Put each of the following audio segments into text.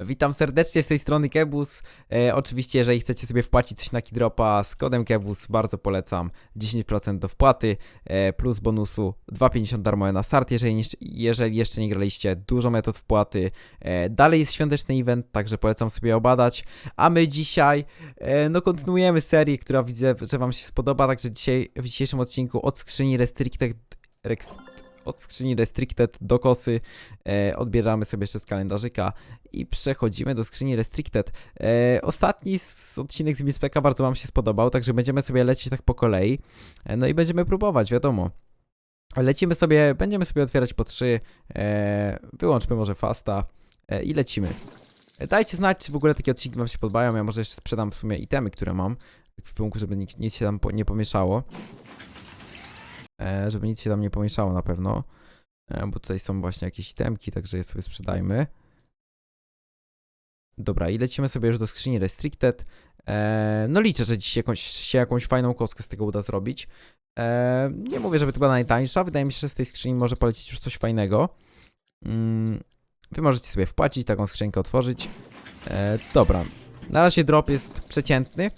Witam serdecznie z tej strony Kebus. E, oczywiście, jeżeli chcecie sobie wpłacić coś na Kidropa z kodem Kebus, bardzo polecam 10% do wpłaty, e, plus bonusu 2,50 darmowe na start, jeżeli, nie, jeżeli jeszcze nie graliście, dużo metod wpłaty. E, dalej jest świąteczny event, także polecam sobie obadać. A my dzisiaj, e, no kontynuujemy serię, która widzę, że wam się spodoba, także dzisiaj, w dzisiejszym odcinku od skrzyni Restricted, Rex, od skrzyni Restricted do kosy e, odbieramy sobie jeszcze z kalendarzyka i przechodzimy do skrzyni Restricted. E, ostatni z odcinek z Mispeka bardzo Wam się spodobał, także będziemy sobie lecieć tak po kolei. E, no i będziemy próbować, wiadomo. Lecimy sobie, będziemy sobie otwierać po trzy. Wyłączmy może fasta i lecimy. Dajcie znać, czy w ogóle takie odcinki Wam się podobają. Ja może jeszcze sprzedam w sumie itemy, które mam. W punku, żeby nic, nic się tam nie pomieszało. E, żeby nic się tam nie pomieszało na pewno. E, bo tutaj są właśnie jakieś itemki, także je sobie sprzedajmy. Dobra, i lecimy sobie już do skrzyni Restricted. E, no liczę, że dziś jakąś, się jakąś fajną kostkę z tego uda zrobić. Nie mówię, żeby to była najtańsza. Wydaje mi się, że z tej skrzyni może polecieć już coś fajnego. Mm, wy możecie sobie wpłacić, taką skrzynkę otworzyć. Dobra, na razie drop jest przeciętny.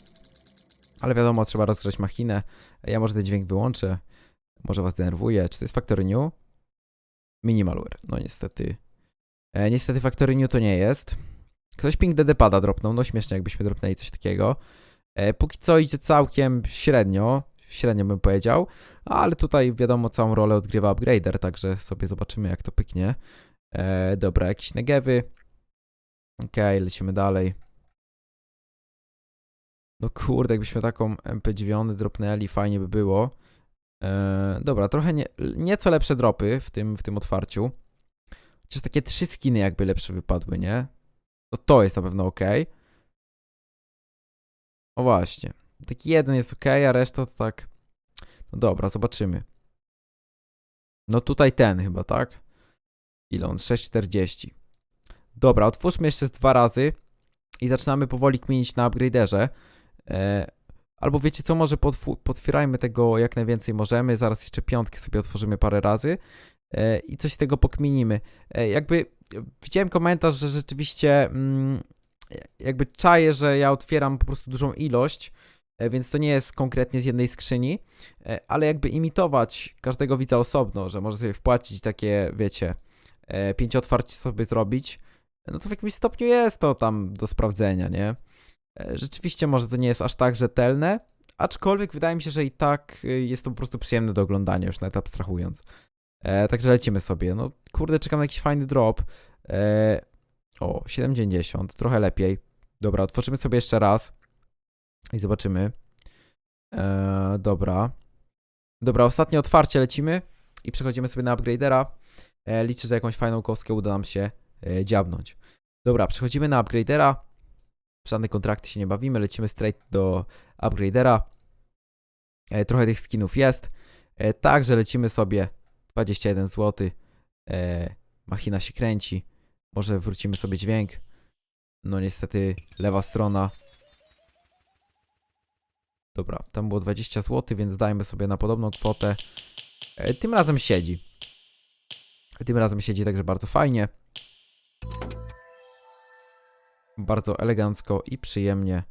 Ale wiadomo, trzeba rozgrzać machinę. Ja może ten dźwięk wyłączę. Może was denerwuje. Czy to jest Factory New? Minimalware. No niestety. E, niestety Factory New to nie jest. Ktoś Pink DD pada dropnął. No śmiesznie, jakbyśmy dropnęli coś takiego. E, póki co idzie całkiem średnio. Średnio bym powiedział. Ale tutaj wiadomo, całą rolę odgrywa upgrader, także sobie zobaczymy, jak to pyknie. E, dobra, jakieś negewy. Okej, lecimy dalej. No kurde, jakbyśmy taką MP9 dropnęli, fajnie by było. E, dobra, trochę nie, nieco lepsze dropy w tym, w tym otwarciu. Chociaż takie trzy skiny jakby lepsze wypadły, nie? To to jest na pewno ok. O właśnie. Taki jeden jest ok, a reszta to tak. No dobra, zobaczymy. No tutaj ten chyba, tak? Ile on? 6,40. Dobra, otwórzmy jeszcze dwa razy i zaczynamy powoli kminić na upgraderze. E, albo wiecie co, może potwu- potwierajmy tego jak najwięcej możemy. Zaraz jeszcze piątki sobie otworzymy parę razy e, i coś z tego pokminimy. E, jakby e, widziałem komentarz, że rzeczywiście mm, jakby czaję, że ja otwieram po prostu dużą ilość, e, więc to nie jest konkretnie z jednej skrzyni, e, ale jakby imitować każdego widza osobno, że może sobie wpłacić takie, wiecie, e, pięć otwarć sobie zrobić, no to w jakimś stopniu jest to tam do sprawdzenia, nie? E, Rzeczywiście może to nie jest aż tak rzetelne, aczkolwiek wydaje mi się, że i tak y, jest to po prostu przyjemne do oglądania, już nawet abstrahując. E, także lecimy sobie. No kurde, czekam na jakiś fajny drop. E, o, 7,90, trochę lepiej. Dobra, otworzymy sobie jeszcze raz i zobaczymy. E, dobra. Dobra, ostatnie otwarcie lecimy i przechodzimy sobie na upgradera. E, liczę, że jakąś fajną kostkę uda nam się e, dziabnąć. Dobra, przechodzimy na upgradera. W żadne kontrakty się nie bawimy, lecimy straight do upgradera. E, trochę tych skinów jest. E, także lecimy sobie 21 zł. E, machina się kręci. Może wrócimy sobie dźwięk. No niestety lewa strona. Dobra, tam było 20 zł, więc dajmy sobie na podobną kwotę. Tym razem siedzi. Tym razem siedzi także bardzo fajnie. Bardzo elegancko i przyjemnie.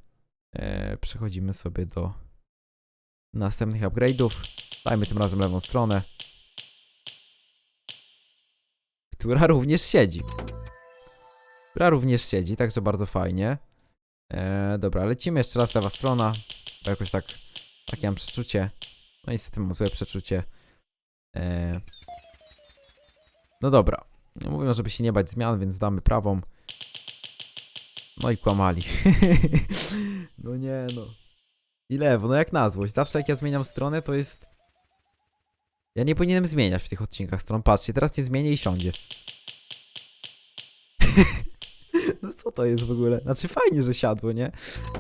E, przechodzimy sobie do następnych upgrade'ów. Dajmy tym razem lewą stronę. Która również siedzi. Która również siedzi, także bardzo fajnie. E, dobra, lecimy jeszcze raz lewa strona. Bo jakoś tak, takie mam przeczucie. No niestety mam złe przeczucie. E, no dobra. Mówią, żeby się nie bać zmian, więc damy prawą. No i kłamali. no nie no. I lewo, no jak na złość. Zawsze jak ja zmieniam stronę, to jest... Ja nie powinienem zmieniać w tych odcinkach stron. Patrzcie, teraz nie zmienię i siądzie. no co to jest w ogóle? Znaczy fajnie, że siadło, nie?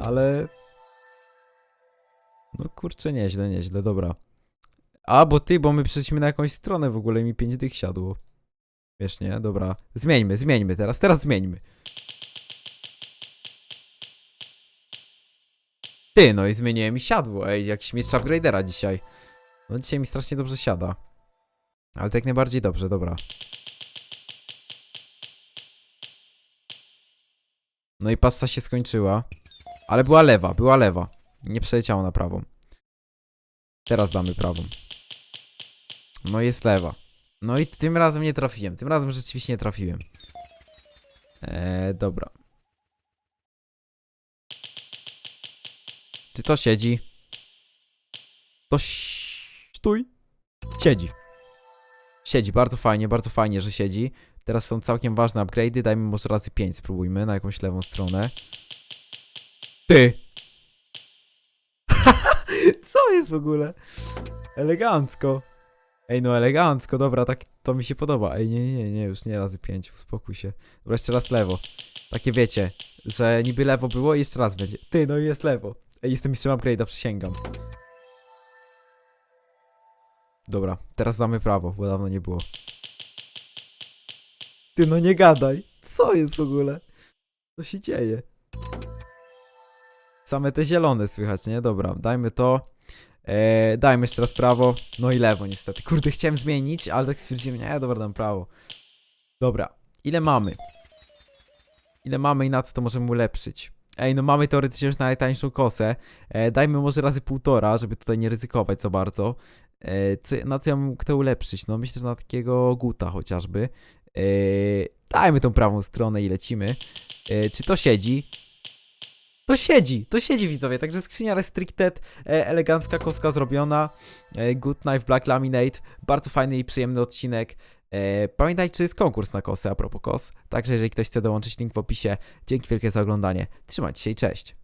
Ale... No kurczę, nieźle, nieźle, dobra. A, bo ty, bo my przeszliśmy na jakąś stronę w ogóle i mi 5 dych siadło. Wiesz, nie? Dobra. Zmieńmy, zmieńmy teraz, teraz zmieńmy. Ty, no i zmieniłem mi siadło, ej, jakiś mistrz upgradera dzisiaj. No dzisiaj mi strasznie dobrze siada. Ale tak najbardziej dobrze, dobra. No i pasta się skończyła. Ale była lewa, była lewa. Nie przeleciało na prawą. Teraz damy prawą. No jest lewa. No i tym razem nie trafiłem. Tym razem rzeczywiście nie trafiłem. Eee, dobra. Czy to siedzi? To stój. Siedzi. Siedzi, bardzo fajnie, bardzo fajnie, że siedzi. Teraz są całkiem ważne upgrade'y. Dajmy może razy 5 spróbujmy na jakąś lewą stronę. Ty! Co jest w ogóle? Elegancko. Ej, no elegancko, dobra, tak to mi się podoba. Ej, nie, nie, nie, już nie razy 5, uspokój się. Dobra, jeszcze raz lewo. Takie wiecie, że niby lewo było i jeszcze raz będzie. Ty, no i jest lewo. Jestem mistrzem upgrade'a, przysięgam. Dobra, teraz damy prawo, bo dawno nie było. Ty, no nie gadaj. Co jest w ogóle? Co się dzieje? Same te zielone słychać, nie? Dobra, dajmy to. Eee, dajmy jeszcze raz prawo. No i lewo niestety. Kurde, chciałem zmienić, ale tak stwierdziłem, nie, dobra, dam prawo. Dobra, ile mamy? Ile mamy i na co to możemy ulepszyć? Ej, no mamy teoretycznie już najtańszą kosę. E, dajmy może razy półtora, żeby tutaj nie ryzykować za bardzo. E, co, na co ja bym mógł to ulepszyć? No myślę, że na takiego guta chociażby. E, dajmy tą prawą stronę i lecimy. E, czy to siedzi? To siedzi, to siedzi widzowie, także skrzynia restricted, e, elegancka koska zrobiona, e, good knife black laminate, bardzo fajny i przyjemny odcinek. E, pamiętajcie, że jest konkurs na kosę a propos kos, także jeżeli ktoś chce dołączyć, link w opisie. Dzięki wielkie za oglądanie, trzymajcie się i cześć.